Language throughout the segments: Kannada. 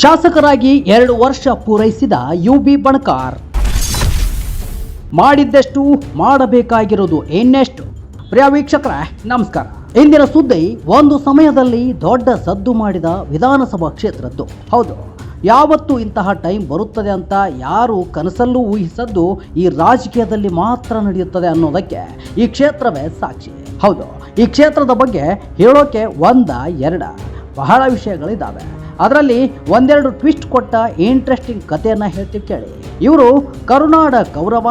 ಶಾಸಕರಾಗಿ ಎರಡು ವರ್ಷ ಪೂರೈಸಿದ ಯು ಬಿ ಬಣಕಾರ್. ಮಾಡಿದ್ದಷ್ಟು ಮಾಡಬೇಕಾಗಿರೋದು ಇನ್ನೆಷ್ಟು? ಪ್ರಿಯ ವೀಕ್ಷಕರ, ನಮಸ್ಕಾರ. ಇಂದಿನ ಸುದ್ದಿ, ಒಂದು ಸಮಯದಲ್ಲಿ ದೊಡ್ಡ ಸದ್ದು ಮಾಡಿದ ವಿಧಾನಸಭಾ ಕ್ಷೇತ್ರದ್ದು. ಹೌದು, ಯಾವತ್ತು ಇಂತಹ ಟೈಮ್ ಬರುತ್ತದೆ ಅಂತ ಯಾರು ಕನಸಲ್ಲೂ ಊಹಿಸದ್ದು ಈ ರಾಜಕೀಯದಲ್ಲಿ ಮಾತ್ರ ನಡೆಯುತ್ತದೆ ಅನ್ನೋದಕ್ಕೆ ಈ ಕ್ಷೇತ್ರವೇ ಸಾಕ್ಷಿ. ಹೌದು, ಈ ಕ್ಷೇತ್ರದ ಬಗ್ಗೆ ಹೇಳೋಕೆ ಒಂದ, ಎರಡ ಬಹಳ ವಿಷಯಗಳಿದ್ದಾವೆ ಅದರಲ್ಲಿ ಒಂದೆರಡು ಟ್ವಿಸ್ಟ್ ಕೊಟ್ಟ ಇಂಟ್ರೆಸ್ಟಿಂಗ್ ಕಥೆಯನ್ನು ಹೇಳ್ತೀವಿ ಕೇಳಿ. ಇವರು ಕರುನಾಡ ಕೌರವ,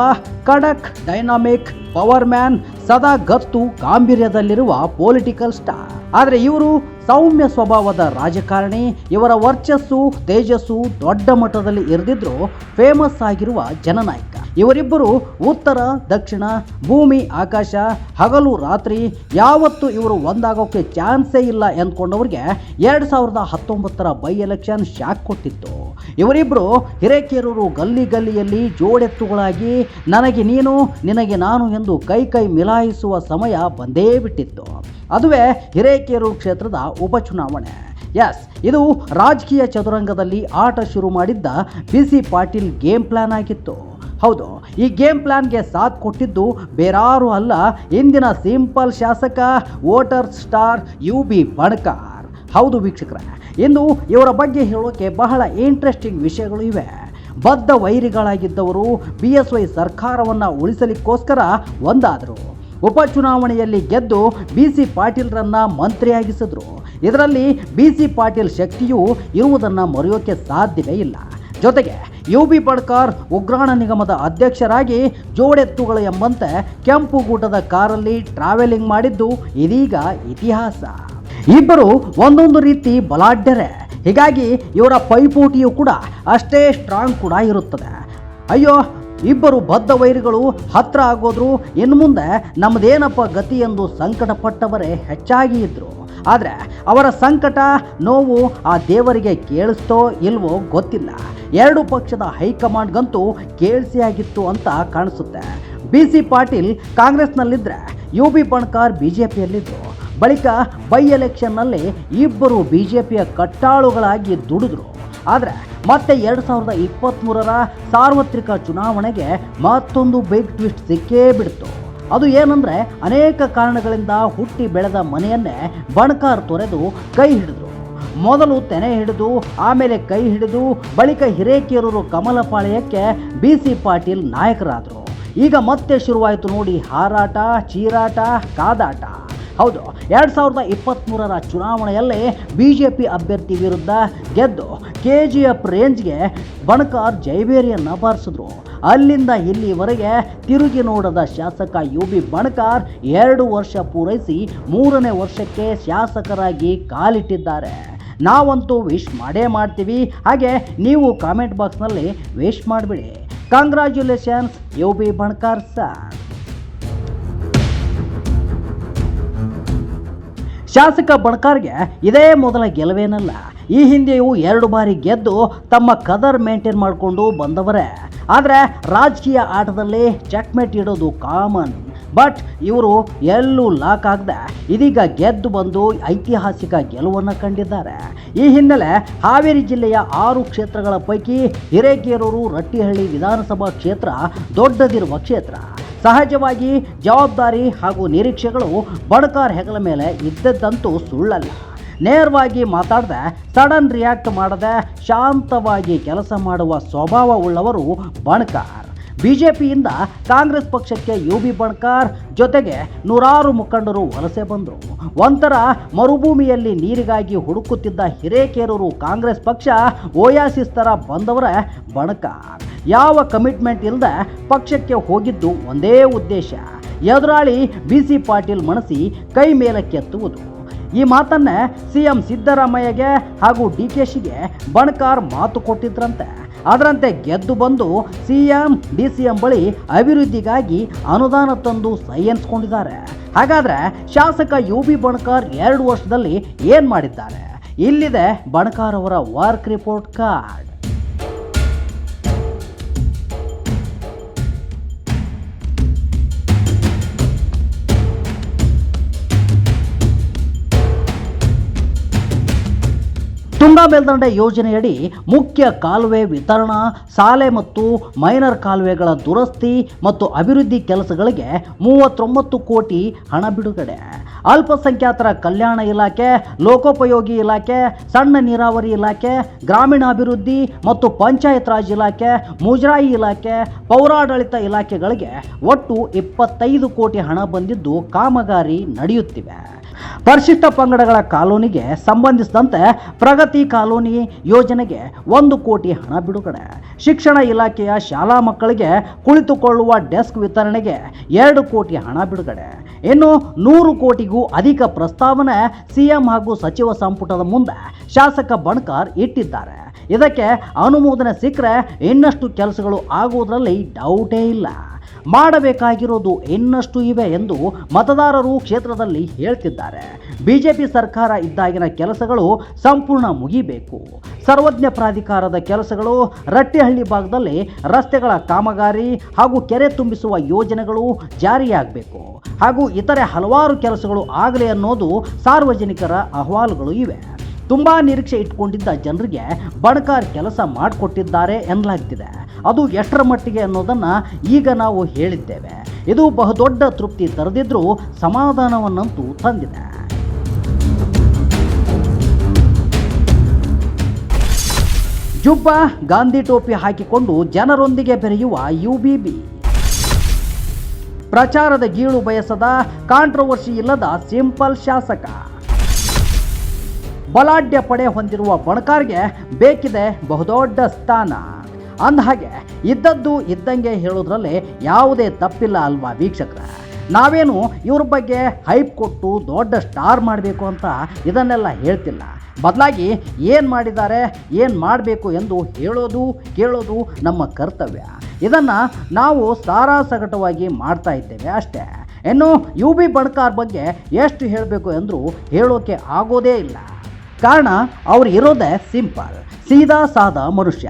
ಕಡಕ್ ಡೈನಾಮಿಕ್ ಪವರ್ ಮ್ಯಾನ್ ಸದಾ ಗತ್ತು, ಗಾಂಭೀರ್ಯದಲ್ಲಿರುವ ಪೊಲಿಟಿಕಲ್ ಸ್ಟಾರ್ ಆದರೆ ಇವರು ಸೌಮ್ಯ ಸ್ವಭಾವದ ರಾಜಕಾರಣಿ, ಇವರ ವರ್ಚಸ್ಸು, ತೇಜಸ್ಸು ದೊಡ್ಡ ಮಟ್ಟದಲ್ಲಿ ಇರದಿದ್ರು ಫೇಮಸ್ ಆಗಿರುವ ಜನನಾಯಕ. ಇವರಿಬ್ಬರು ಉತ್ತರ, ದಕ್ಷಿಣ, ಭೂಮಿ, ಆಕಾಶ, ಹಗಲು, ರಾತ್ರಿ, ಯಾವತ್ತು ಇವರು ಒಂದಾಗೋಕೆ ಚಾನ್ಸೇ ಇಲ್ಲ ಎಂದ್ಕೊಂಡವ್ರಿಗೆ ಎರಡು ಸಾವಿರದ ಹತ್ತೊಂಬತ್ತರ ಬೈ ಎಲೆಕ್ಷನ್ ಶಾಕ್ ಕೊಟ್ಟಿತ್ತು. ಇವರಿಬ್ಬರು ಹಿರೇಕೇರೂರು ಗಲ್ಲಿ ಗಲ್ಲಿಯಲ್ಲಿ ಜೋಡೆತ್ತುಗಳಾಗಿ, ನನಗೆ ನೀನು, ನಿನಗೆ ನಾನು ಎಂದು ಕೈ ಕೈ ಮಿಲಾಯಿಸುವ ಸಮಯ ಬಂದೇ ಬಿಟ್ಟಿತ್ತು. ಅದುವೇ ಹಿರೇಕೆರೂರು ಕ್ಷೇತ್ರದ ಉಪಚುನಾವಣೆ ಎಸ್ ಇದು ರಾಜಕೀಯ ಚದುರಂಗದಲ್ಲಿ ಆಟ ಶುರು ಮಾಡಿದ್ದ B C Patil game plan ಆಗಿತ್ತು. ಹೌದು, ಈ ಗೇಮ್ ಪ್ಲಾನ್ಗೆ ಸಾಥ್ ಕೊಟ್ಟಿದ್ದು ಬೇರಾರು ಅಲ್ಲ, ಇಂದಿನ ಸಿಂಪಲ್ ಶಾಸಕ voter star U B Banakar ಹೌದು ವೀಕ್ಷಕರೇ, ಇಂದು ಇವರ ಬಗ್ಗೆ ಹೇಳೋಕೆ ಬಹಳ ಇಂಟ್ರೆಸ್ಟಿಂಗ್ ವಿಷಯಗಳು ಇವೆ. ಬದ್ಧ ವೈರಿಗಳಾಗಿದ್ದವರು ಬಿ ಎಸ್ ವೈ ಸರ್ಕಾರವನ್ನು ಉಳಿಸಲಿಕ್ಕೋಸ್ಕರ ಒಂದಾದರು. ಉಪಚುನಾವಣೆಯಲ್ಲಿ ಗೆದ್ದು ಬಿ ಸಿ ಪಾಟೀಲ್ರನ್ನು ಮಂತ್ರಿಯಾಗಿಸಿದ್ರು. ಇದರಲ್ಲಿ ಬಿ ಸಿ ಪಾಟೀಲ್ ಶಕ್ತಿಯು ಇರುವುದನ್ನು ಮರೆಯೋಕ್ಕೆ ಸಾಧ್ಯವೇ ಇಲ್ಲ. ಜೊತೆಗೆ ಯು ಬಿ ಪಡ್ಕಾರ್ ಉಗ್ರಾಣ ನಿಗಮದ ಅಧ್ಯಕ್ಷರಾಗಿ ಜೋಡೆತ್ತುಗಳು ಎಂಬಂತೆ ಕೆಂಪು ಗೂಟದ ಕಾರಲ್ಲಿ ಟ್ರಾವೆಲಿಂಗ್ ಮಾಡಿದ್ದು ಇದೀಗ ಇತಿಹಾಸ. ಇಬ್ಬರು ಒಂದೊಂದು ರೀತಿ ಬಲಾಢ್ಯರೇ. ಹೀಗಾಗಿ ಇವರ ಪೈಪೋಟಿಯು ಕೂಡ ಅಷ್ಟೇ ಸ್ಟ್ರಾಂಗ್ ಕೂಡ ಇರುತ್ತದೆ. ಅಯ್ಯೋ, ಇಬ್ಬರು ಬದ್ಧ ವೈರಿಗಳು ಹತ್ರ ಆಗೋದ್ರು ಇನ್ನು ಮುಂದೆ ನಮ್ಮದೇನಪ್ಪ ಗತಿ ಎಂದು ಸಂಕಟಪಟ್ಟವರೇ ಹೆಚ್ಚಾಗಿ ಇದ್ರು. ಆದರೆ ಅವರ ಸಂಕಟ ನೋವು ಆ ದೇವರಿಗೆ ಕೇಳಿಸ್ತೋ ಇಲ್ವೋ ಗೊತ್ತಿಲ್ಲ. ಎರಡು ಪಕ್ಷದ ಹೈಕಮಾಂಡ್ಗಂತೂ ಕೇಳಿಸಿಯಾಗಿತ್ತು ಅಂತ ಕಾಣಿಸುತ್ತೆ. ಬಿ ಸಿ ಪಾಟೀಲ್ ಕಾಂಗ್ರೆಸ್ನಲ್ಲಿದ್ದರೆ U B Banakar B J ಪಿಯಲ್ಲಿದ್ದರು ಬಳಿಕ ಬೈ ಎಲೆಕ್ಷನ್ನಲ್ಲಿ ಇಬ್ಬರು ಬಿ ಜೆ ಪಿಯ ಕಟ್ಟಾಳುಗಳಾಗಿ ದುಡಿದ್ರು. ಆದರೆ ಮತ್ತೆ ಎರಡು ಸಾವಿರದ ಇಪ್ಪತ್ತ್ಮೂರರ ಸಾರ್ವತ್ರಿಕ ಚುನಾವಣೆಗೆ ಮತ್ತೊಂದು ಬಿಗ್ ಟ್ವಿಸ್ಟ್ ಸಿಕ್ಕೇ ಬಿಡ್ತು. ಅದು ಏನಂದರೆ ಅನೇಕ ಕಾರಣಗಳಿಂದ ಹುಟ್ಟಿ ಬೆಳೆದ ಮನೆಯನ್ನೇ ಬಣಕಾರ್ ತೊರೆದು ಕೈ ಹಿಡಿದ್ರು. ಮೊದಲು ತೆನೆ ಹಿಡಿದು, ಆಮೇಲೆ ಕೈ ಹಿಡಿದು, ಬಳಿಕ ಹಿರೇಕೇರೂರು ಕಮಲಪಾಳ್ಯಕ್ಕೆ ಬಿ ಸಿ ಪಾಟೀಲ್ ನಾಯಕರಾದರು. ಈಗ ಮತ್ತೆ ಶುರುವಾಯಿತು ನೋಡಿ ಹಾರಾಟ, ಚೀರಾಟ, ಕಾದಾಟ. ಹೌದು, ಎರಡು ಸಾವಿರದ ಇಪ್ಪತ್ತ್ಮೂರರ ಚುನಾವಣೆಯಲ್ಲಿ ಬಿ ಜೆ ಪಿ ಅಭ್ಯರ್ಥಿ ವಿರುದ್ಧ ಗೆದ್ದು ಕೆ ಜಿ ಎಫ್ ರೇಂಜ್ಗೆ ಬಣಕಾರ್ ಜೈಬೇರಿಯನ್ನು ಬಾರಿಸಿದ್ರು. ಅಲ್ಲಿಂದ ಇಲ್ಲಿವರೆಗೆ ತಿರುಗಿ ನೋಡದ ಶಾಸಕ ಯು ಬಿ ಬಣಕಾರ್ ಎರಡು ವರ್ಷ ಪೂರೈಸಿ ಮೂರನೇ ವರ್ಷಕ್ಕೆ ಶಾಸಕರಾಗಿ ಕಾಲಿಟ್ಟಿದ್ದಾರೆ. ನಾವಂತೂ ವಿಶ್ ಮಾಡೇ ಮಾಡ್ತೀವಿ. ಹಾಗೆ ನೀವು ಕಾಮೆಂಟ್ ಬಾಕ್ಸ್ನಲ್ಲಿ ವಿಶ್ ಮಾಡಿಬಿಡಿ. Congratulations U B Banakar sir ಶಾಸಕ ಬಣಕಾರ್ಗೆ ಇದೇ ಮೊದಲ ಗೆಲುವೇನಲ್ಲ, ಈ ಹಿಂದೆಯೂ ಎರಡು ಬಾರಿ ಗೆದ್ದು ತಮ್ಮ ಕದರ್ ಮೇಂಟೈನ್ ಮಾಡಿಕೊಂಡು ಬಂದವರೇ. ಆದರೆ ರಾಜಕೀಯ ಆಟದಲ್ಲಿ ಚೆಕ್ಮೇಟ್ ಇಡೋದು ಕಾಮನ್ ಬಟ್ ಇವರು ಎಲ್ಲೂ ಲಾಕ್ ಆಗದೆ ಇದೀಗ ಗೆದ್ದು ಬಂದು ಐತಿಹಾಸಿಕ ಗೆಲುವನ್ನು ಕಂಡಿದ್ದಾರೆ. ಈ ಹಿನ್ನೆಲೆ ಹಾವೇರಿ ಜಿಲ್ಲೆಯ ಆರು ಕ್ಷೇತ್ರಗಳ ಪೈಕಿ ಹಿರೇಕೇರೂರು, ರಟ್ಟಿಹಳ್ಳಿ ವಿಧಾನಸಭಾ ಕ್ಷೇತ್ರ ದೊಡ್ಡದಿರುವ ಕ್ಷೇತ್ರ. ಸಹಜವಾಗಿ ಜವಾಬ್ದಾರಿ ಹಾಗೂ ನಿರೀಕ್ಷೆಗಳು ಬಣಕಾರ್ ಹೆಗಲ ಮೇಲೆ ಇದ್ದದ್ದಂತೂ ಸುಳ್ಳಲ್ಲ. ನೇರವಾಗಿ ಮಾತಾಡದೆ, ಸಡನ್ ರಿಯಾಕ್ಟ್ ಮಾಡದೆ, ಶಾಂತವಾಗಿ ಕೆಲಸ ಮಾಡುವ ಸ್ವಭಾವ ಉಳ್ಳವರು ಬಣಕಾರ್. ಪಿಯಿಂದ ಕಾಂಗ್ರೆಸ್ ಪಕ್ಷಕ್ಕೆ ಯು ಬಿ ಬಣ್ಕಾರ್, ಜೊತೆಗೆ ನೂರಾರು ಮುಖಂಡರು ವಲಸೆ ಬಂದರು. ಒಂಥರ ಮರುಭೂಮಿಯಲ್ಲಿ ನೀರಿಗಾಗಿ ಹುಡುಕುತ್ತಿದ್ದ ಹಿರೇಕೇರೂರು ಕಾಂಗ್ರೆಸ್ ಪಕ್ಷ ಓಯಾಸಿಸ್ ಥರ ಬಂದವರೇ ಬಣಕಾರ್. ಯಾವ ಕಮಿಟ್ಮೆಂಟ್ ಇಲ್ಲದೆ ಪಕ್ಷಕ್ಕೆ ಹೋಗಿದ್ದು ಒಂದೇ ಉದ್ದೇಶ. ಎದುರಾಳಿ ಬಿ ಸಿ ಪಾಟೀಲ್ ಮನಸಿ ಕೈ ಮೇಲಕ್ಕೆತ್ತುವುದು ಈ ಮಾತನ್ನ ಸಿ ಎಂ ಸಿದ್ದರಾಮಯ್ಯಗೆ ಹಾಗೂ ಡಿ ಕೆ ಶಿಗೆ ಬಣಕಾರ್ ಮಾತು ಕೊಟ್ಟಿದ್ರಂತೆ. ಅದರಂತೆ ಗೆದ್ದು ಬಂದು C M, D C M ಬಳಿ ಅಭಿವೃದ್ಧಿಗಾಗಿ ಅನುದಾನ ತಂದು ಸೈ ಎನ್ಸ್ಕೊಂಡಿದ್ದಾರೆ ಹಾಗಾದ್ರೆ ಶಾಸಕ ಯು ಬಿ ಬಣಕಾರ್ ಎರಡು ವರ್ಷದಲ್ಲಿ ಏನು ಮಾಡಿದ್ದಾರೆ? ಇಲ್ಲಿದೆ ಬಣಕಾರ್ ಅವರ ವರ್ಕ್ ರಿಪೋರ್ಟ್ ಕಾರ್ಡ್ ತುಂಗಾ ಮೇಲ್ದಂಡೆ ಯೋಜನೆಯಡಿ ಮುಖ್ಯ ಕಾಲುವೆ ವಿತರಣಾ ಸಾಲೆ ಮತ್ತು ಮೈನರ್ ಕಾಲುವೆಗಳ ದುರಸ್ತಿ ಮತ್ತು ಅಭಿವೃದ್ಧಿ ಕೆಲಸಗಳಿಗೆ ಮೂವತ್ತೊಂಬತ್ತು ಕೋಟಿ ಹಣ ಬಿಡುಗಡೆ. ಅಲ್ಪಸಂಖ್ಯಾತರ ಕಲ್ಯಾಣ ಇಲಾಖೆ, ಲೋಕೋಪಯೋಗಿ ಇಲಾಖೆ, ಸಣ್ಣ ನೀರಾವರಿ ಇಲಾಖೆ, ಗ್ರಾಮೀಣಾಭಿವೃದ್ಧಿ ಮತ್ತು ಪಂಚಾಯತ್ ರಾಜ್ ಇಲಾಖೆ, ಮುಜರಾಯಿ ಇಲಾಖೆ, ಪೌರಾಡಳಿತ ಇಲಾಖೆಗಳಿಗೆ ಒಟ್ಟು ಇಪ್ಪತ್ತೈದು ಕೋಟಿ ಹಣ ಬಂದಿದ್ದು ಕಾಮಗಾರಿ ನಡೆಯುತ್ತಿವೆ. ಪರಿಶಿಷ್ಟ ಪಂಗಡಗಳ ಕಾಲೋನಿಗೆ ಸಂಬಂಧಿಸಿದಂತೆ ಪ್ರಗತಿ ಕಾಲೋನಿ ಯೋಜನೆಗೆ ಒಂದು ಕೋಟಿ ಹಣ ಬಿಡುಗಡೆ. ಶಿಕ್ಷಣ ಇಲಾಖೆಯ ಶಾಲಾ ಮಕ್ಕಳಿಗೆ ಕುಳಿತುಕೊಳ್ಳುವ ಡೆಸ್ಕ್ ವಿತರಣೆಗೆ ಎರಡು ಕೋಟಿ ಹಣ ಬಿಡುಗಡೆ. ಇನ್ನು ನೂರು ಕೋಟಿಗೂ ಅಧಿಕ ಪ್ರಸ್ತಾವನೆ ಸಿಎಂ ಹಾಗೂ ಸಚಿವ ಸಂಪುಟದ ಮುಂದೆ ಶಾಸಕ ಬಣ್ಕಾರ್ ಇಟ್ಟಿದ್ದಾರೆ. ಇದಕ್ಕೆ ಅನುಮೋದನೆ ಸಿಕ್ಕರೆ ಇನ್ನಷ್ಟು ಕೆಲಸಗಳು ಆಗುವುದರಲ್ಲಿ ಡೌಟೇ ಇಲ್ಲ. ಮಾಡಬೇಕಾಗಿರೋದು ಇನ್ನಷ್ಟು ಇವೆ ಎಂದು ಮತದಾರರು ಕ್ಷೇತ್ರದಲ್ಲಿ ಹೇಳ್ತಿದ್ದಾರೆ. ಬಿಜೆಪಿ ಸರ್ಕಾರ ಇದ್ದಾಗಿನ ಕೆಲಸಗಳು ಸಂಪೂರ್ಣ ಮುಗಿಬೇಕು. ಸರ್ವಜ್ಞ ಪ್ರಾಧಿಕಾರದ ಕೆಲಸಗಳು ರಟ್ಟಿಹಳ್ಳಿ ಭಾಗದಲ್ಲಿ ರಸ್ತೆಗಳ ಕಾಮಗಾರಿ ಹಾಗೂ ಕೆರೆ ತುಂಬಿಸುವ ಯೋಜನೆಗಳು ಜಾರಿಯಾಗಬೇಕು. ಹಾಗೂ ಇತರೆ ಹಲವಾರು ಕೆಲಸಗಳು ಆಗಲಿ ಅನ್ನೋದು ಸಾರ್ವಜನಿಕರ ಅಹವಾಲುಗಳು ಇವೆ. ತುಂಬಾ ನಿರೀಕ್ಷೆ ಇಟ್ಕೊಂಡಿದ್ದ ಜನರಿಗೆ ಬಣಕಾರ್ ಕೆಲಸ ಮಾಡಿಕೊಟ್ಟಿದ್ದಾರೆ ಎನ್ನಲಾಗ್ತಿದೆ. ಅದು ಎಷ್ಟರ ಮಟ್ಟಿಗೆ ಅನ್ನೋದನ್ನು ಈಗ ನಾವು ಹೇಳಿದ್ದೇವೆ. ಇದು ಬಹುದೊಡ್ಡ ತೃಪ್ತಿ ತರದಿದ್ರೂ ಸಮಾಧಾನವನ್ನಂತೂ ತಂದಿದೆ. ಜುಬ್ಬ ಗಾಂಧಿ ಟೋಪಿ ಹಾಕಿಕೊಂಡು ಜನರೊಂದಿಗೆ ಬೆರೆಯುವ ಯು ಬಿ ಬಿ. ಪ್ರಚಾರದ ಗೀಳು ಬಯಸದ ಕಾಂಟ್ರವರ್ಸಿ ಇಲ್ಲದ ಸಿಂಪಲ್ ಶಾಸಕ. ಬಲಾಢ್ಯ ಪಡೆ ಹೊಂದಿರುವ ಬಣಕಾರ್ಗೆ ಬೇಕಿದೆ ಬಹುದೊಡ್ಡ ಸ್ಥಾನ. ಅಂದಹಾಗೆ ಇದ್ದದ್ದು ಇದ್ದಂಗೆ ಹೇಳೋದ್ರಲ್ಲಿ ಯಾವುದೇ ತಪ್ಪಿಲ್ಲ ಅಲ್ವಾ ವೀಕ್ಷಕರ? ನಾವೇನು ಇವ್ರ ಬಗ್ಗೆ ಹೈಪ್ ಕೊಟ್ಟು ದೊಡ್ಡ ಸ್ಟಾರ್ ಮಾಡಬೇಕು ಅಂತ ಇದನ್ನೆಲ್ಲ ಹೇಳ್ತಿಲ್ಲ. ಬದಲಾಗಿ ಏನು ಮಾಡಿದ್ದಾರೆ, ಏನು ಮಾಡಬೇಕು ಎಂದು ಹೇಳೋದು, ಕೇಳೋದು ನಮ್ಮ ಕರ್ತವ್ಯ. ಇದನ್ನು ನಾವು ಸಾರಾಸಗಟವಾಗಿ ಮಾಡ್ತಾ ಇದ್ದೇವೆ ಅಷ್ಟೇ. ಇನ್ನು ಯು ಬಿ ಬಣಕಾರ್ ಬಗ್ಗೆ ಎಷ್ಟು ಹೇಳಬೇಕು ಎಂದರೂ ಹೇಳೋಕೆ ಆಗೋದೇ ಇಲ್ಲ. ಕಾರಣ ಅವ್ರು ಇರೋದೇ ಸಿಂಪಲ್. ಸೀದಾ ಸಾದ ಮನುಷ್ಯ.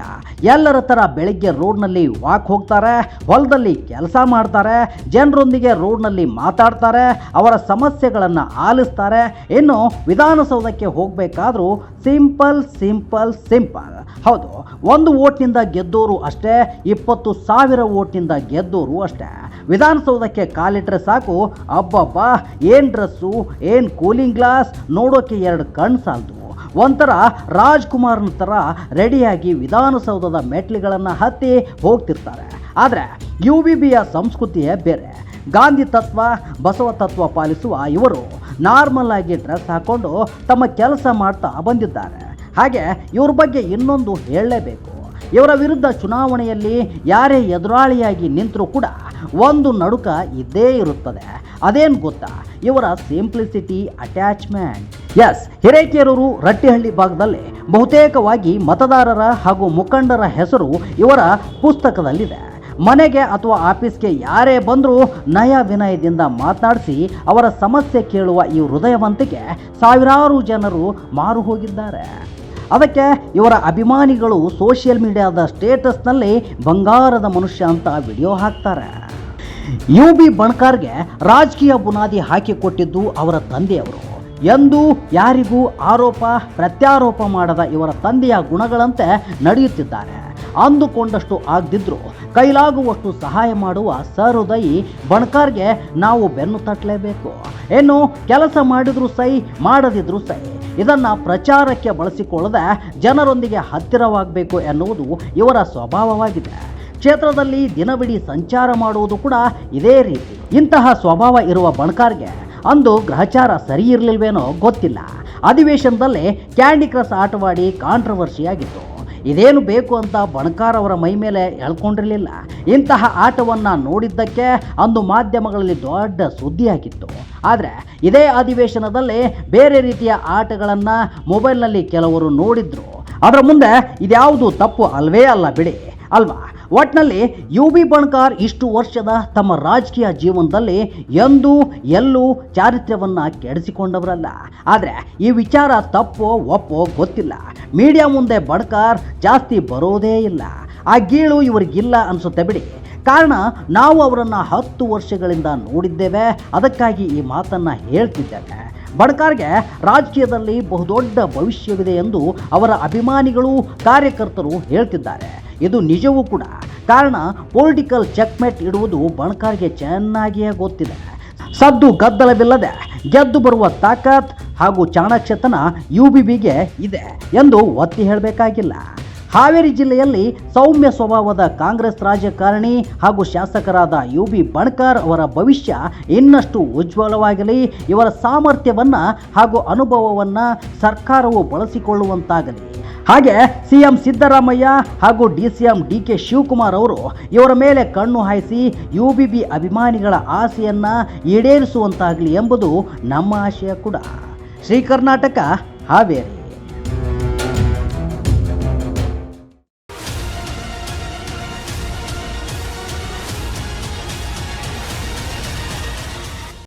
ಎಲ್ಲರ ಥರ ಬೆಳಗ್ಗೆ ರೋಡ್ನಲ್ಲಿ ವಾಕ್ ಹೋಗ್ತಾರೆ, ಹೊಲದಲ್ಲಿ ಕೆಲಸ ಮಾಡ್ತಾರೆ, ಜನರೊಂದಿಗೆ ರೋಡ್ನಲ್ಲಿ ಮಾತಾಡ್ತಾರೆ, ಅವರ ಸಮಸ್ಯೆಗಳನ್ನು ಆಲಿಸ್ತಾರೆ. ಇನ್ನು ವಿಧಾನಸೌಧಕ್ಕೆ ಹೋಗಬೇಕಾದ್ರೂ ಸಿಂಪಲ್ ಸಿಂಪಲ್ ಸಿಂಪಲ್. ಹೌದು, ಒಂದು ಓಟ್ನಿಂದ ಗೆದ್ದೋರು ಅಷ್ಟೇ, ಇಪ್ಪತ್ತು ಸಾವಿರ ಓಟ್ನಿಂದ ಗೆದ್ದೋರು ಅಷ್ಟೇ. ವಿಧಾನಸೌಧಕ್ಕೆ ಕಾಲಿಟ್ರೆ ಸಾಕು, ಅಬ್ಬಬ್ಬಾ, ಏನು ಡ್ರೆಸ್ಸು, ಏನು ಕೂಲಿಂಗ್ ಗ್ಲಾಸ್, ನೋಡೋಕೆ ಎರಡು ಕಣ್ಣು ಸಾಲದು. ಒಂಥರ ರಾಜ್ಕುಮಾರ್ನ ಥರ ರೆಡಿಯಾಗಿ ವಿಧಾನಸೌಧದ ಮೆಟ್ಲುಗಳನ್ನು ಹತ್ತಿ ಹೋಗ್ತಿರ್ತಾರೆ. ಆದರೆ ಯು ವಿ ಬಿಯ ಸಂಸ್ಕೃತಿಯೇ ಬೇರೆ. ಗಾಂಧಿ ತತ್ವ, ಬಸವ ತತ್ವ ಪಾಲಿಸುವ ಇವರು ನಾರ್ಮಲ್ ಆಗಿ ಡ್ರೆಸ್ ಹಾಕ್ಕೊಂಡು ತಮ್ಮ ಕೆಲಸ ಮಾಡ್ತಾ ಬಂದಿದ್ದಾರೆ. ಹಾಗೆ ಇವ್ರ ಬಗ್ಗೆ ಇನ್ನೊಂದು ಹೇಳಲೇಬೇಕು. ಇವರ ವಿರುದ್ಧ ಚುನಾವಣೆಯಲ್ಲಿ ಯಾರೇ ಎದುರಾಳಿಯಾಗಿ ನಿಂತರೂ ಕೂಡ ಒಂದು ನಡುಕ ಇದ್ದೇ ಇರುತ್ತದೆ. ಅದೇನು ಗೊತ್ತಾ? ಇವರ simplicity attachment. Yes, Hirekerur Rattihalli ಭಾಗದಲ್ಲಿ ಬಹುತೇಕವಾಗಿ ಮತದಾರರ ಹಾಗೂ ಮುಖಂಡರ ಹೆಸರು ಇವರ ಪುಸ್ತಕದಲ್ಲಿದೆ. ಮನೆಗೆ ಅಥವಾ ಆಫೀಸ್ಗೆ ಯಾರೇ ಬಂದರೂ ನಯ ವಿನಯದಿಂದ ಮಾತನಾಡಿಸಿ ಅವರ ಸಮಸ್ಯೆ ಕೇಳುವ ಈ ಹೃದಯವಂತಿಕೆ ಸಾವಿರಾರು ಜನರು ಮಾರು ಹೋಗಿದ್ದಾರೆ ಅದಕ್ಕೆ ಇವರ ಅಭಿಮಾನಿಗಳು ಸೋಷಿಯಲ್ ಮೀಡಿಯಾದ ಸ್ಟೇಟಸ್ನಲ್ಲಿ ಬಂಗಾರದ ಮನುಷ್ಯ ಅಂತ ವಿಡಿಯೋ ಹಾಕ್ತಾರೆ. ಯು ಬಿ ಬಣ್ಕಾರ್ಗೆ ರಾಜಕೀಯ ಬುನಾದಿ ಹಾಕಿಕೊಟ್ಟಿದ್ದು ಅವರ ತಂದೆಯವರು. ಎಂದು ಯಾರಿಗೂ ಆರೋಪ, ಪ್ರತ್ಯಾರೋಪ ಮಾಡದ ಇವರ ತಂದೆಯ ಗುಣಗಳಂತೆ ನಡೆಯುತ್ತಿದ್ದಾರೆ. ಅಂದುಕೊಂಡಷ್ಟು ಆಗದಿದ್ರು ಕೈಲಾಗುವಷ್ಟು ಸಹಾಯ ಮಾಡುವ ಸಹೃದಯಿ ಬಣ್ಕಾರ್ಗೆ ನಾವು ಬೆನ್ನು ತಟ್ಟಲೇಬೇಕು. ಏನು ಕೆಲಸ ಮಾಡಿದ್ರು ಸೈ ಮಾಡದಿದ್ರು ಸೈ ಇದನ್ನ ಪ್ರಚಾರಕ್ಕೆ ಬಳಸಿಕೊಳ್ಳದೆ ಜನರೊಂದಿಗೆ ಹತ್ತಿರವಾಗಬೇಕು ಎನ್ನುವುದು ಇವರ ಸ್ವಭಾವವಾಗಿದೆ. ಕ್ಷೇತ್ರದಲ್ಲಿ ದಿನವಿಡೀ ಸಂಚಾರ ಮಾಡುವುದು ಕೂಡ ಇದೇ ರೀತಿ. ಇಂತಹ ಸ್ವಭಾವ ಇರುವ ಬಣಕಾರ್ಗೆ ಅಂದು ಗ್ರಹಚಾರ ಸರಿ ಇರಲಿಲ್ವೇನೋ ಗೊತ್ತಿಲ್ಲ. ಅಧಿವೇಶನದಲ್ಲೇ ಕ್ಯಾಂಡಿ ಕ್ರಸ್ ಆಟವಾಡಿ ಕಾಂಟ್ರವರ್ಸಿಯಾಗಿತ್ತು ಇದೇನು ಬೇಕು ಅಂತ ಬಣಕಾರ್ ಅವರ ಮೈ ಮೇಲೆ ಎಳ್ಕೊಂಡಿರಲಿಲ್ಲ. ಇಂತಹ ಆಟವನ್ನು ನೋಡಿದ್ದಕ್ಕೆ ಅಂದು ಮಾಧ್ಯಮಗಳಲ್ಲಿ ದೊಡ್ಡ ಸುದ್ದಿಯಾಗಿತ್ತು. ಆದರೆ ಇದೇ ಅಧಿವೇಶನದಲ್ಲಿ ಬೇರೆ ರೀತಿಯ ಆಟಗಳನ್ನು ಮೊಬೈಲ್ನಲ್ಲಿ ಕೆಲವರು ನೋಡಿದ್ರು. ಅದರ ಮುಂದೆ ಇದ್ಯಾವುದು ತಪ್ಪು ಅಲ್ವೇ ಅಲ್ಲ ಬಿಡಿ. ಅಲ್ವಾ? ಒಟ್ನಲ್ಲಿ ಯು ಬಿ ಬಣ್ಕಾರ್ ಇಷ್ಟು ವರ್ಷದ ತಮ್ಮ ರಾಜಕೀಯ ಜೀವನದಲ್ಲಿ ಎಂದೂ ಎಲ್ಲೂ ಚಾರಿತ್ರ್ಯವನ್ನು ಕೆಡಿಸಿಕೊಂಡವರಲ್ಲ. ಆದರೆ ಈ ವಿಚಾರ ತಪ್ಪೋ ಒಪ್ಪೋ ಗೊತ್ತಿಲ್ಲ. ಮೀಡಿಯಾ ಮುಂದೆ ಬಣ್ಕಾರ್ ಜಾಸ್ತಿ ಬರೋದೇ ಇಲ್ಲ. ಆ ಗೀಳು ಇವರಿಗಿಲ್ಲ ಅನಿಸುತ್ತೆ ಬಿಡಿ. ಕಾರಣ ನಾವು ಅವರನ್ನು ಹತ್ತು ವರ್ಷಗಳಿಂದ ನೋಡಿದ್ದೇವೆ. ಅದಕ್ಕಾಗಿ ಈ ಮಾತನ್ನು ಹೇಳ್ತಿದ್ದೇವೆ. ಬಡ್ಕಾರ್ಗೆ ರಾಜಕೀಯದಲ್ಲಿ ಬಹುದೊಡ್ಡ ಭವಿಷ್ಯವಿದೆ ಎಂದು ಅವರ ಅಭಿಮಾನಿಗಳು, ಕಾರ್ಯಕರ್ತರು ಹೇಳ್ತಿದ್ದಾರೆ. ಇದು ನಿಜವೂ ಕೂಡ. ಕಾರಣ ಪೊಲಿಟಿಕಲ್ ಚೆಕ್ಮೇಟ್ ಇಡುವುದು ಬಣಕಾರ್ಗೆ ಚೆನ್ನಾಗಿಯೇ ಗೊತ್ತಿದೆ. ಸದ್ದು ಗದ್ದಲವಿಲ್ಲದೆ ಗೆದ್ದು ಬರುವ ತಾಕತ್ ಹಾಗೂ ಚಾಣಾಕ್ಷತನ ಯು ಬಿ ಬಿಗೆ ಇದೆ ಎಂದು ಒತ್ತಿ ಹೇಳಬೇಕಾಗಿಲ್ಲ. ಹಾವೇರಿ ಜಿಲ್ಲೆಯಲ್ಲಿ ಸೌಮ್ಯ ಸ್ವಭಾವದ ಕಾಂಗ್ರೆಸ್ ರಾಜಕಾರಣಿ ಹಾಗೂ ಶಾಸಕರಾದ ಯು ಬಿ ಬಣ್ಕಾರ್ ಅವರ ಭವಿಷ್ಯ ಇನ್ನಷ್ಟು ಉಜ್ವಲವಾಗಲಿ, ಇವರ ಸಾಮರ್ಥ್ಯವನ್ನು ಹಾಗೂ ಅನುಭವವನ್ನು ಸರ್ಕಾರವು ಬಳಸಿಕೊಳ್ಳುವಂತಾಗಲಿ. ಹಾಗೆ ಸಿಎಂ ಸಿದ್ದರಾಮಯ್ಯ ಹಾಗೂ D C M D K Shivakumar ಅವರು ಇವರ ಮೇಲೆ ಕಣ್ಣು ಹಾಯಿಸಿ ಯು ಬಿ ಬಿ ಅಭಿಮಾನಿಗಳ ಆಸೆಯನ್ನು ಈಡೇರಿಸುವಂತಾಗಲಿ ಎಂಬುದು ನಮ್ಮ ಆಶಯ ಕೂಡ. ಶ್ರೀ ಕರ್ನಾಟಕ, ಹಾವೇರಿ.